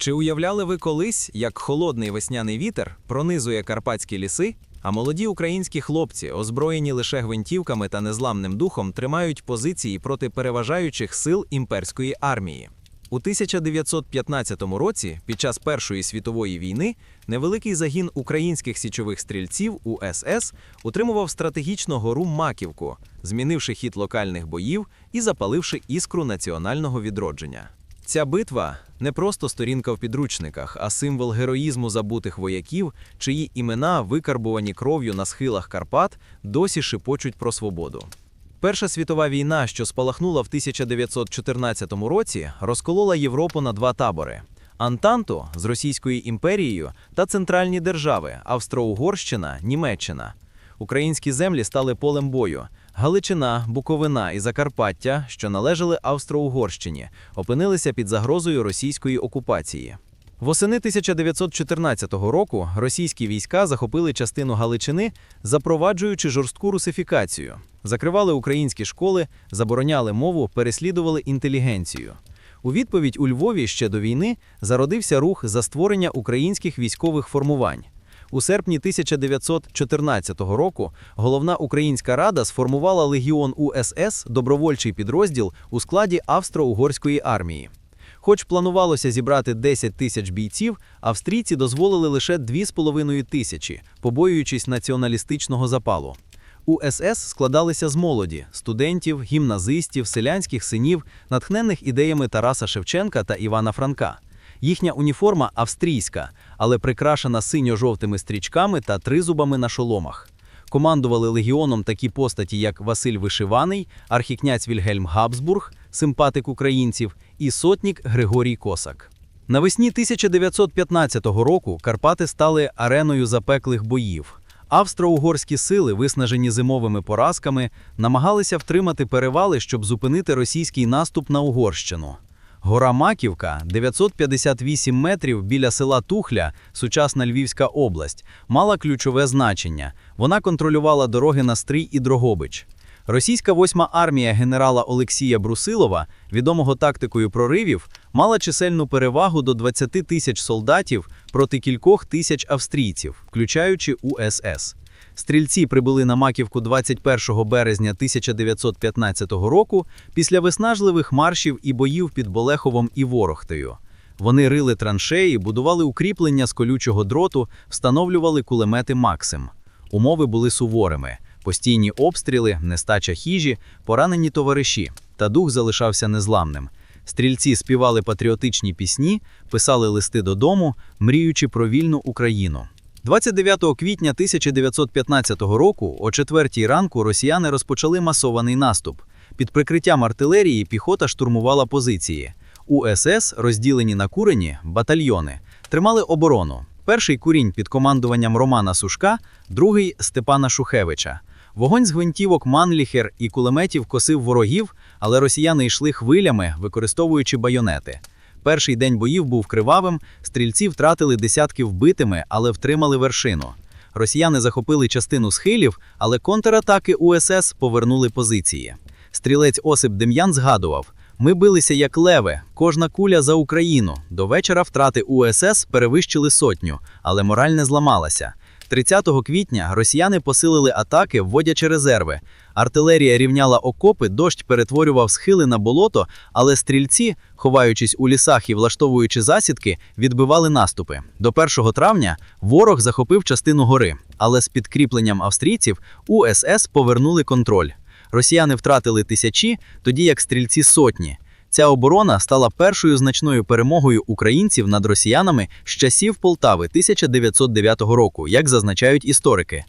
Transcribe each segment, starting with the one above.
Чи уявляли ви колись, як холодний весняний вітер пронизує карпатські ліси, а молоді українські хлопці, озброєні лише гвинтівками та незламним духом, тримають позиції проти переважаючих сил імперської армії? У 1915 році, під час Першої світової війни, невеликий загін українських січових стрільців УСС утримував стратегічно гору Маківку, змінивши хід локальних боїв і запаливши іскру національного відродження. Ця битва не просто сторінка в підручниках, а символ героїзму забутих вояків, чиї імена, викарбувані кров'ю на схилах Карпат, досі шепочуть про свободу. Перша світова війна, що спалахнула в 1914 році, розколола Європу на два табори: Антанту з Російською імперією та центральні держави Австро-Угорщина, Німеччина. Українські землі стали полем бою. Галичина, Буковина і Закарпаття, що належали Австро-Угорщині, опинилися під загрозою російської окупації. Восени 1914 року російські війська захопили частину Галичини, запроваджуючи жорстку русифікацію, закривали українські школи, забороняли мову, переслідували інтелігенцію. У відповідь у Львові ще до війни зародився рух за створення українських військових формувань. У серпні 1914 року головна українська рада сформувала легіон УСС добровольчий підрозділ у складі Австро-Угорської армії. Хоч планувалося зібрати 10 тисяч бійців, австрійці дозволили лише 2,5 тисячі, побоюючись націоналістичного запалу. УСС складалися з молоді, студентів, гімназистів, селянських синів, натхнених ідеями Тараса Шевченка та Івана Франка. Їхня уніформа австрійська, але прикрашена синьо-жовтими стрічками та тризубами на шоломах. Командували легіоном такі постаті, як Василь Вишиваний, архікнязь Вільгельм Габсбург, симпатик українців, і сотнік Григорій Косак. Навесні 1915 року Карпати стали ареною запеклих боїв. Австро-угорські сили, виснажені зимовими поразками, намагалися втримати перевали, щоб зупинити російський наступ на Угорщину. Гора Маківка, 958 метрів біля села Тухля, сучасна Львівська область, мала ключове значення. Вона контролювала дороги на Стрий і Дрогобич. Російська восьма армія генерала Олексія Брусилова, відомого тактикою проривів, мала чисельну перевагу до 20 тисяч солдатів проти кількох тисяч австрійців, включаючи УСС. Стрільці прибули на Маківку 21 березня 1915 року після виснажливих маршів і боїв під Болеховом і Ворохтею. Вони рили траншеї, будували укріплення з колючого дроту, встановлювали кулемети Максим. Умови були суворими: постійні обстріли, нестача хіжі, поранені товариші, та дух залишався незламним. Стрільці співали патріотичні пісні, писали листи додому, мріючи про вільну Україну. 29 квітня 1915 року, о 4 ранку, росіяни розпочали масований наступ. Під прикриттям артилерії піхота штурмувала позиції. УСС, розділені на курені, батальйони, тримали оборону. Перший курінь під командуванням Романа Сушка, другий Степана Шухевича. Вогонь з гвинтівок Манліхер і кулеметів косив ворогів, але росіяни йшли хвилями, використовуючи байонети. Перший день боїв був кривавим, стрільці втратили десятки вбитими, але втримали вершину. Росіяни захопили частину схилів, але контратаки УСС повернули позиції. Стрілець Осип Дем'ян згадував: ми билися як леви, кожна куля за Україну. До вечора втрати УСС перевищили сотню, але мораль не зламалася. 30 квітня росіяни посилили атаки, вводячи резерви. Артилерія рівняла окопи, дощ перетворював схили на болото, але стрільці, ховаючись у лісах і влаштовуючи засідки, відбивали наступи. До 1 травня ворог захопив частину гори, але з підкріпленням австрійців УСС повернули контроль. Росіяни втратили тисячі, тоді як стрільці сотні. Ця оборона стала першою значною перемогою українців над росіянами з часів Полтави 1909 року, як зазначають історики.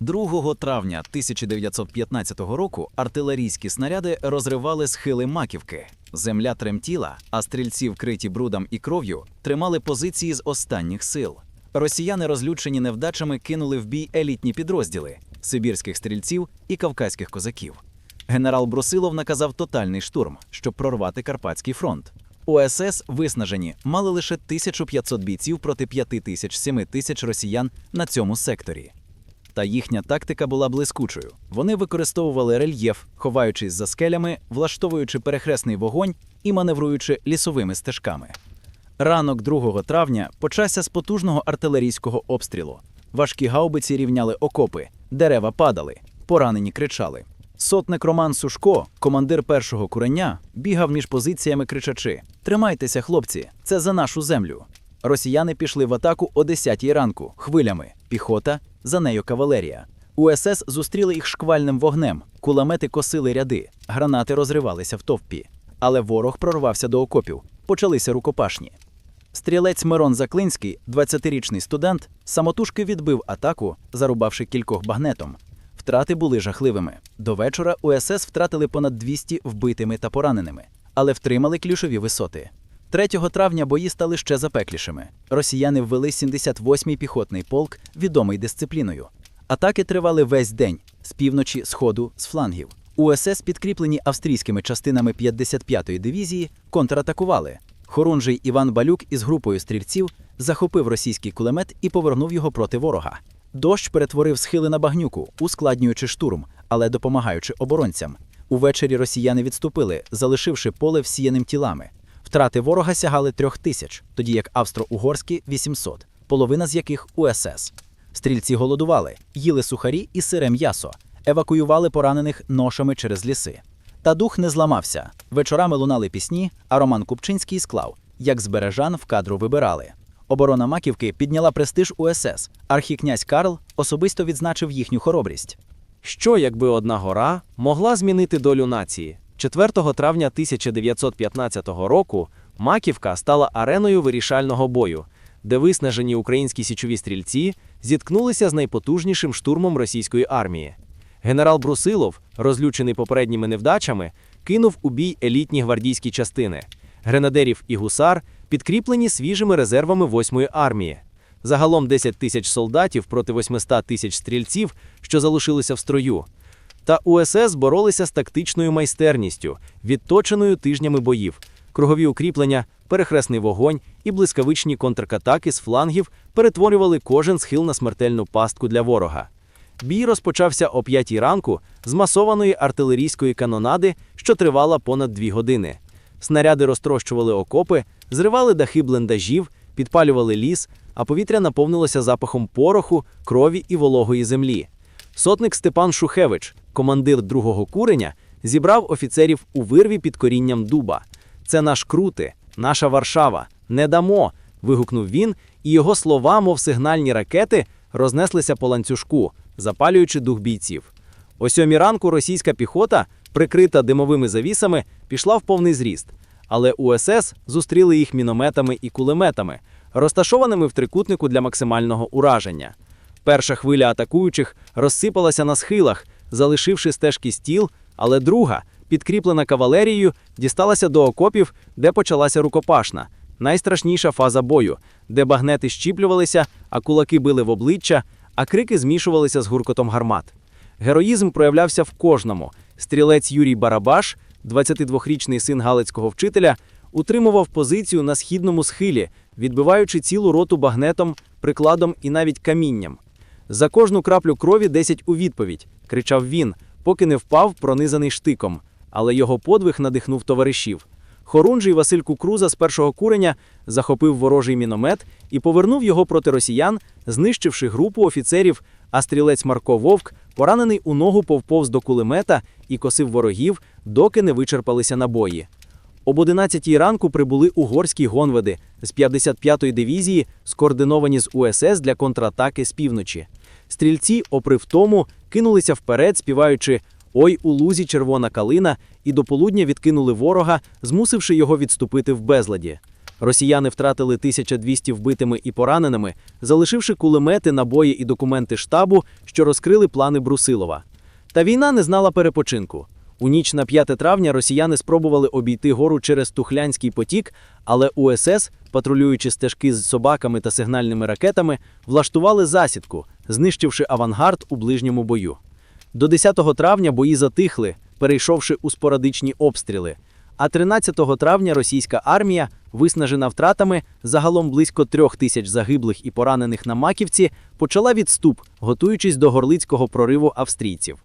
2 травня 1915 року артилерійські снаряди розривали схили маківки. Земля тремтіла, а стрільці, вкриті брудом і кров'ю, тримали позиції з останніх сил. Росіяни, розлючені невдачами, кинули в бій елітні підрозділи сибірських стрільців і кавказьких козаків. Генерал Брусилов наказав тотальний штурм, щоб прорвати Карпатський фронт. ОСС виснажені мали лише 1500 бійців проти 5000-7 тисяч росіян на цьому секторі. Та їхня тактика була блискучою. Вони використовували рельєф, ховаючись за скелями, влаштовуючи перехресний вогонь і маневруючи лісовими стежками. Ранок 2 травня почався з потужного артилерійського обстрілу. Важкі гаубиці рівняли окопи, дерева падали, поранені кричали. Сотник Роман Сушко, командир першого куреня, бігав між позиціями кричачи: Тримайтеся, хлопці, це за нашу землю. Росіяни пішли в атаку о 10 ранку, хвилями, піхота, за нею кавалерія. УСС зустріли їх шквальним вогнем, кулемети косили ряди, гранати розривалися в товпі. Але ворог прорвався до окопів, почалися рукопашні. Стрілець Мирон Заклинський, 20-річний студент, самотужки відбив атаку, зарубавши кількох багнетом. Втрати були жахливими. До вечора УСС втратили понад 200 вбитими та пораненими, але втримали ключові висоти. 3 травня бої стали ще запеклішими. Росіяни ввели 78-й піхотний полк, відомий дисципліною. Атаки тривали весь день з півночі, сходу, з флангів. УСС, підкріплені австрійськими частинами 55-ї дивізії, контратакували. Хорунжий Іван Балюк із групою стрільців захопив російський кулемет і повернув його проти ворога. Дощ перетворив схили на багнюку, ускладнюючи штурм, але допомагаючи оборонцям. Увечері росіяни відступили, залишивши поле всіяним тілами. Втрати ворога сягали трьох тисяч, тоді як австро-угорські 800, половина з яких УСС. Стрільці голодували, їли сухарі і сире м'ясо, евакуювали поранених ношами через ліси. Та дух не зламався. Вечорами лунали пісні, а Роман Купчинський склав, як з бережан в кадру вибирали. Оборона Маківки підняла престиж УСС. Архікнязь Карл особисто відзначив їхню хоробрість. Що, якби одна гора могла змінити долю нації? 4 травня 1915 року Маківка стала ареною вирішального бою, де виснажені українські січові стрільці зіткнулися з найпотужнішим штурмом російської армії. Генерал Брусилов, розлючений попередніми невдачами, кинув у бій елітні гвардійські частини. Гренадерів і гусар підкріплені свіжими резервами 8-ї армії. Загалом 10 тисяч солдатів проти 800 тисяч стрільців, що залишилися в строю. Та УСС боролися з тактичною майстерністю, відточеною тижнями боїв, кругові укріплення, перехресний вогонь і блискавичні контркатаки з флангів перетворювали кожен схил на смертельну пастку для ворога. Бій розпочався о 5 ранку з масованої артилерійської канонади, що тривала понад дві години. Снаряди розтрощували окопи, зривали дахи бліндажів, підпалювали ліс, а повітря наповнилося запахом пороху, крові і вологої землі. Сотник Степан Шухевич, командир другого куреня, зібрав офіцерів у вирві під корінням дуба. Це наш крути, наша Варшава. Не дамо. вигукнув він, і його слова, мов сигнальні ракети, рознеслися по ланцюжку, запалюючи дух бійців. О сьомій ранку російська піхота, прикрита димовими завісами, пішла в повний зріст. Але УСС зустріли їх мінометами і кулеметами, розташованими в трикутнику для максимального ураження. Перша хвиля атакуючих розсипалася на схилах, залишивши стежки стіл, але друга, підкріплена кавалерією, дісталася до окопів, де почалася рукопашна, найстрашніша фаза бою, де багнети щіплювалися, а кулаки били в обличчя, а крики змішувалися з гуркотом гармат. Героїзм проявлявся в кожному. Стрілець Юрій Барабаш, 22-річний син галицького вчителя, утримував позицію на східному схилі, відбиваючи цілу роту багнетом, прикладом і навіть камінням. За кожну краплю крові 10 у відповідь, кричав він, поки не впав, пронизаний штиком. Але його подвиг надихнув товаришів. Хорунжий Василь Кукруза з першого куреня захопив ворожий міномет і повернув його проти росіян, знищивши групу офіцерів, а стрілець Марко Вовк, поранений у ногу, повповз до кулемета і косив ворогів, доки не вичерпалися набої. Об 11 ранку прибули угорські гонведи з 55-ї дивізії, скоординовані з УСС для контратаки з півночі. Стрільці, опри втому, кинулися вперед, співаючи Ой у лузі червона калина, і до полудня відкинули ворога, змусивши його відступити в безладі. Росіяни втратили 1200 вбитими і пораненими, залишивши кулемети, набої і документи штабу, що розкрили плани Брусилова. Та війна не знала перепочинку. У ніч на 5 травня росіяни спробували обійти гору через Тухлянський потік, але УСС, патрулюючи стежки з собаками та сигнальними ракетами, влаштували засідку, знищивши авангард у ближньому бою. До 10 травня бої затихли, перейшовши у спорадичні обстріли. А 13 травня російська армія, виснажена втратами, загалом близько трьох тисяч загиблих і поранених на Маківці, почала відступ, готуючись до горлицького прориву австрійців.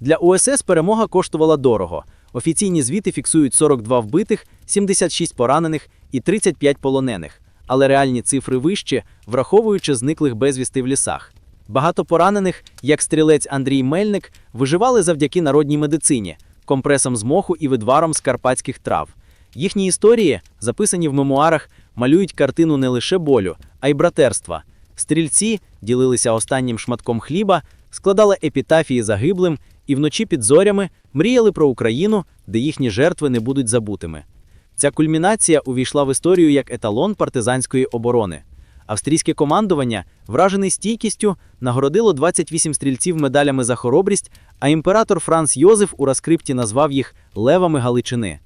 Для УСС перемога коштувала дорого. Офіційні звіти фіксують 42 вбитих, 76 поранених і 35 полонених, але реальні цифри вищі, враховуючи зниклих безвісти в лісах. Багато поранених, як стрілець Андрій Мельник, виживали завдяки народній медицині, компресам з моху і видваром з карпатських трав. Їхні історії, записані в мемуарах, малюють картину не лише болю, а й братерства. Стрільці ділилися останнім шматком хліба, складали епітафії загиблим і вночі під зорями мріяли про Україну, де їхні жертви не будуть забутими. Ця кульмінація увійшла в історію як еталон партизанської оборони. Австрійське командування, вражений стійкістю, нагородило 28 стрільців медалями за хоробрість, а імператор Франц Йозеф у розкрипті назвав їх левами Галичини.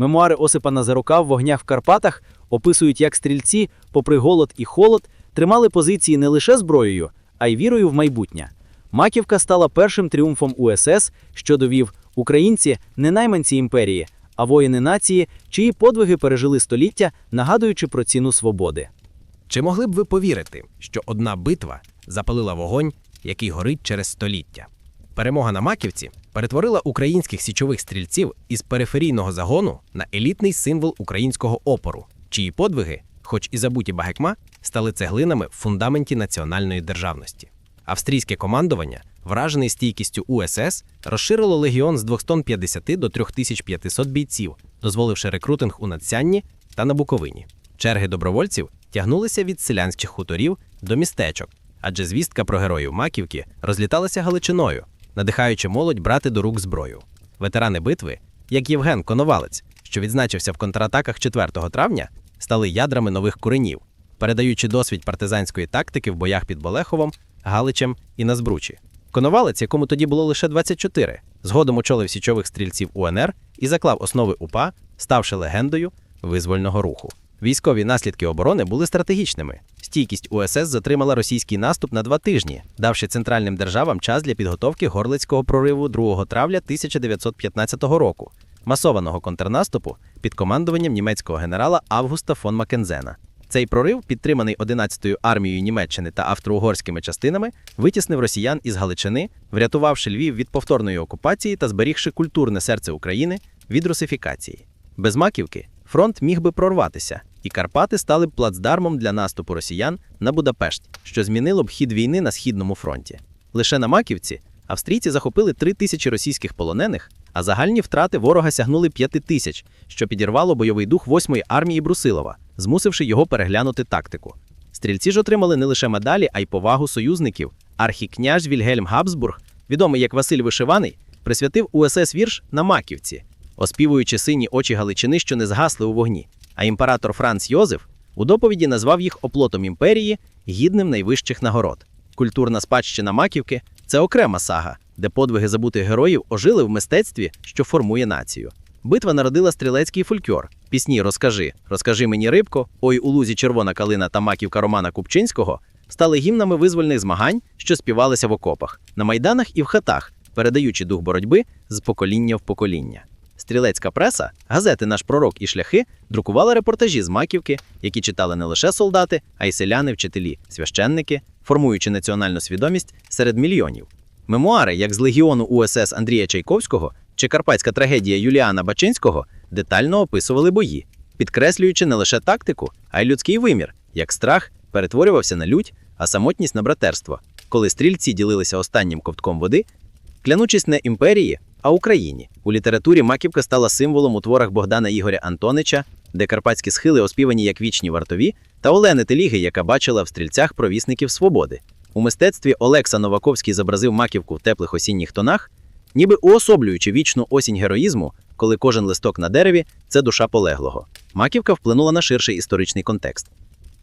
Мемуари Осипа Назарука в вогнях в Карпатах описують, як стрільці, попри голод і холод, тримали позиції не лише зброєю, а й вірою в майбутнє. Маківка стала першим тріумфом УСС, що довів українці не найманці імперії, а воїни нації, чиї подвиги пережили століття, нагадуючи про ціну свободи. Чи могли б ви повірити, що одна битва запалила вогонь, який горить через століття? Перемога на Маківці перетворила українських січових стрільців із периферійного загону на елітний символ українського опору, чиї подвиги, хоч і забуті багатьма, стали цеглинами в фундаменті національної державності. Австрійське командування, вражений стійкістю УСС, розширило легіон з 250 до 3500 бійців, дозволивши рекрутинг у Надсянні та на Буковині. Черги добровольців тягнулися від селянських хуторів до містечок, адже звістка про героїв Маківки розліталася Галичиною, надихаючи молодь брати до рук зброю. Ветерани битви, як Євген Коновалець, що відзначився в контратаках 4 травня, стали ядрами нових куренів, передаючи досвід партизанської тактики в боях під Болеховом, Галичем і на Збручі. Коновалець, якому тоді було лише 24, згодом очолив січових стрільців УНР і заклав основи УПА, ставши легендою визвольного руху. Військові наслідки оборони були стратегічними. Стійкість УСС затримала російський наступ на два тижні, давши центральним державам час для підготовки горлицького прориву 2 травня 1915 року, масованого контрнаступу під командуванням німецького генерала Августа фон Маккензена. Цей прорив, підтриманий 11-ю армією Німеччини та австро-угорськими частинами, витіснив росіян із Галичини, врятувавши Львів від повторної окупації та зберігши культурне серце України від русифікації. Без маківки фронт міг би прорватися, і Карпати стали б плацдармом для наступу росіян на Будапешт, що змінило б хід війни на східному фронті. Лише на Маківці австрійці захопили 3 тисячі російських полонених, а загальні втрати ворога сягнули 5 тисяч, що підірвало бойовий дух 8-ї армії Брусилова, змусивши його переглянути тактику. Стрільці ж отримали не лише медалі, а й повагу союзників. Архікняж Вільгельм Габсбург, відомий як Василь Вишиваний, присвятив УСС вірш на Маківці, оспівуючи сині очі Галичини, що не згасли у вогні. А імператор Франц Йозеф у доповіді назвав їх оплотом імперії, гідним найвищих нагород. Культурна спадщина Маківки це окрема сага, де подвиги забутих героїв ожили в мистецтві, що формує націю. Битва народила стрілецький фольклор. Пісні Розкажи, розкажи мені рибко, ой у лузі червона калина та маківка Романа Купчинського стали гімнами визвольних змагань, що співалися в окопах, на майданах і в хатах, передаючи дух боротьби з покоління в покоління. Стрілецька преса, газети Наш пророк і шляхи друкували репортажі з маківки, які читали не лише солдати, а й селяни, вчителі, священники, формуючи національну свідомість серед мільйонів. Мемуари, як з легіону УСС Андрія Чайковського чи карпатська трагедія Юліана Бачинського, детально описували бої, підкреслюючи не лише тактику, а й людський вимір, як страх перетворювався на лють, а самотність на братерство, коли стрільці ділилися останнім ковтком води, клянучись не імперії, а Україні. У літературі Маківка стала символом у творах Богдана Ігоря Антонича, де карпатські схили оспівані як вічні вартові, та Олени Теліги, яка бачила в стрільцях провісників свободи. У мистецтві Олекса Новаковський зобразив маківку в теплих осінніх тонах, ніби уособлюючи вічну осінь героїзму, коли кожен листок на дереві це душа полеглого. Маківка вплинула на ширший історичний контекст.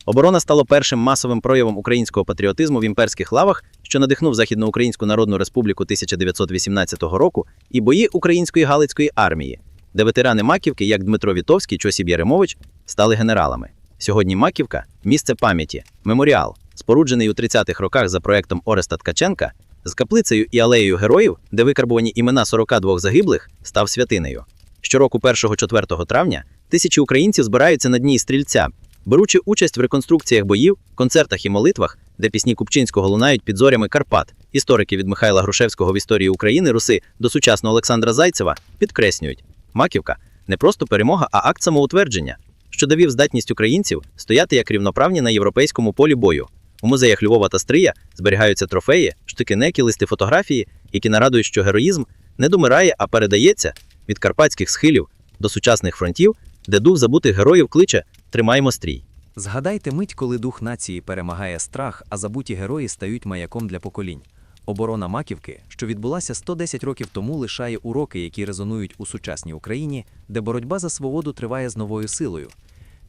Оборона стала першим масовим проявом українського патріотизму в імперських лавах, що надихнув Західноукраїнську Народну Республіку 1918 року, і бої української Галицької армії, де ветерани Маківки, як Дмитро Вітовський, Чосіб Яремович, стали генералами. Сьогодні Маківка місце пам'яті, меморіал, споруджений у 30-х роках за проектом Ореста Ткаченка, з каплицею і алеєю героїв, де викарбувані імена 42 загиблих, став святинею. Щороку 1-4 травня тисячі українців збираються на дні стрільця, беручи участь в реконструкціях боїв, концертах і молитвах, де пісні Купчинського лунають під зорями Карпат. Історики від Михайла Грушевського в історії України Руси до сучасного Олександра Зайцева підкреслюють: Маківка не просто перемога, а акт самоутвердження. що довів здатність українців стояти як рівноправні на європейському полі бою. У музеях Львова та Стрия зберігаються трофеї, штикинеки, листи фотографії, які нарадують, що героїзм не домирає, а передається від карпатських схилів до сучасних фронтів, де дух забутих героїв кличе Тримаймо стрій. Згадайте мить, коли дух нації перемагає страх, а забуті герої стають маяком для поколінь. Оборона Маківки, що відбулася 110 років тому, лишає уроки, які резонують у сучасній Україні, де боротьба за свободу триває з новою силою.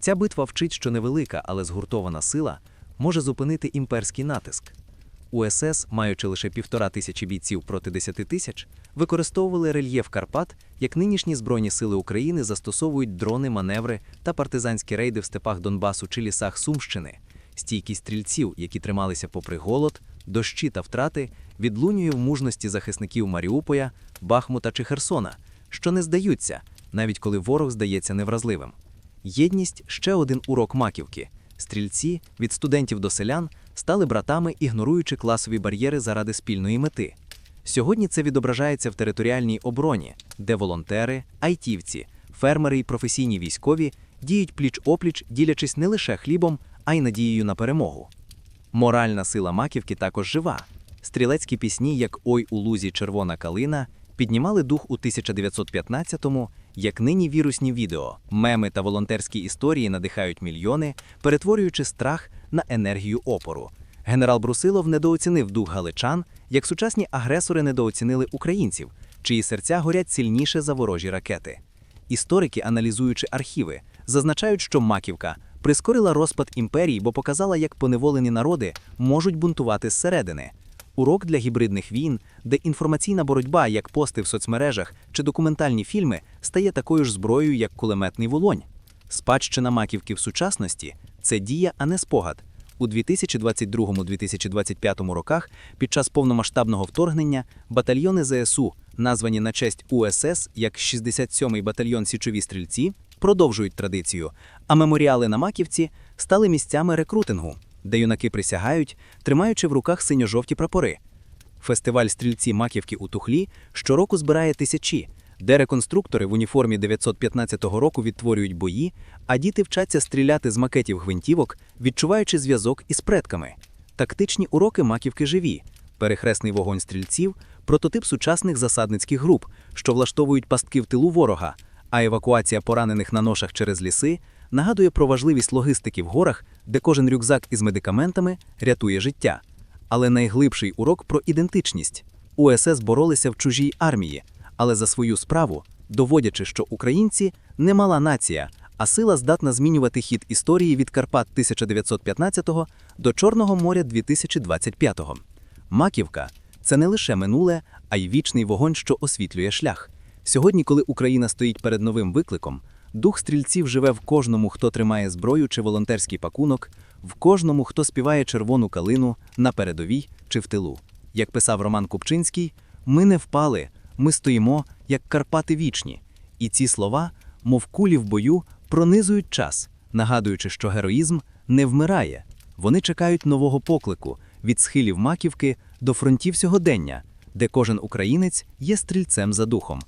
Ця битва вчить, що невелика, але згуртована сила може зупинити імперський натиск. УСС, маючи лише півтора тисячі бійців проти 10 тисяч, використовували рельєф Карпат, як нинішні Збройні сили України застосовують дрони, маневри та партизанські рейди в степах Донбасу чи лісах Сумщини. Стійкість стрільців, які трималися попри голод, дощі та втрати, відлунює в мужності захисників Маріуполя, Бахмута чи Херсона, що не здаються, навіть коли ворог здається невразливим. Єдність ще один урок маківки. Стрільці від студентів до селян стали братами, ігноруючи класові бар'єри заради спільної мети. Сьогодні це відображається в територіальній обороні, де волонтери, айтівці, фермери і професійні військові діють пліч-опліч, ділячись не лише хлібом, а й надією на перемогу. Моральна сила маківки також жива. Стрілецькі пісні, як Ой у лузі червона калина, піднімали дух у 1915-му, як нині вірусні відео, меми та волонтерські історії надихають мільйони, перетворюючи страх на енергію опору. Генерал Брусилов недооцінив дух галичан, як сучасні агресори недооцінили українців, чиї серця горять сильніше за ворожі ракети. Історики, аналізуючи архіви, зазначають, що Маківка прискорила розпад імперії, бо показала, як поневолені народи можуть бунтувати зсередини. Урок для гібридних війн, де інформаційна боротьба, як пости в соцмережах чи документальні фільми, стає такою ж зброєю, як кулеметний волонь. Спадщина маківки в сучасності це дія, а не спогад. У 2022-2025 роках, під час повномасштабного вторгнення, батальйони ЗСУ, названі на честь УСС як 67-й батальйон Січові стрільці, продовжують традицію, а меморіали на Маківці стали місцями рекрутингу, де юнаки присягають, тримаючи в руках синьо-жовті прапори. Фестиваль стрільці Маківки у Тухлі щороку збирає тисячі, де реконструктори в уніформі 915 року відтворюють бої, а діти вчаться стріляти з макетів гвинтівок, відчуваючи зв'язок із предками. Тактичні уроки Маківки живі, перехресний вогонь стрільців, прототип сучасних засадницьких груп, що влаштовують пастки в тилу ворога, а евакуація поранених на ношах через ліси нагадує про важливість логістики в горах, де кожен рюкзак із медикаментами рятує життя. Але найглибший урок про ідентичність. УСС боролися в чужій армії, але за свою справу, доводячи, що українці не мала нація, а сила здатна змінювати хід історії від Карпат 1915 до Чорного моря 2025. Маківка це не лише минуле, а й вічний вогонь, що освітлює шлях. Сьогодні, коли Україна стоїть перед новим викликом, дух стрільців живе в кожному, хто тримає зброю чи волонтерський пакунок, в кожному, хто співає червону калину на передовій чи в тилу. Як писав Роман Купчинський, ми не впали, ми стоїмо, як Карпати вічні. І ці слова, мов кулі в бою, пронизують час, нагадуючи, що героїзм не вмирає. Вони чекають нового поклику від схилів маківки до фронтів сьогодення, де кожен українець є стрільцем за духом.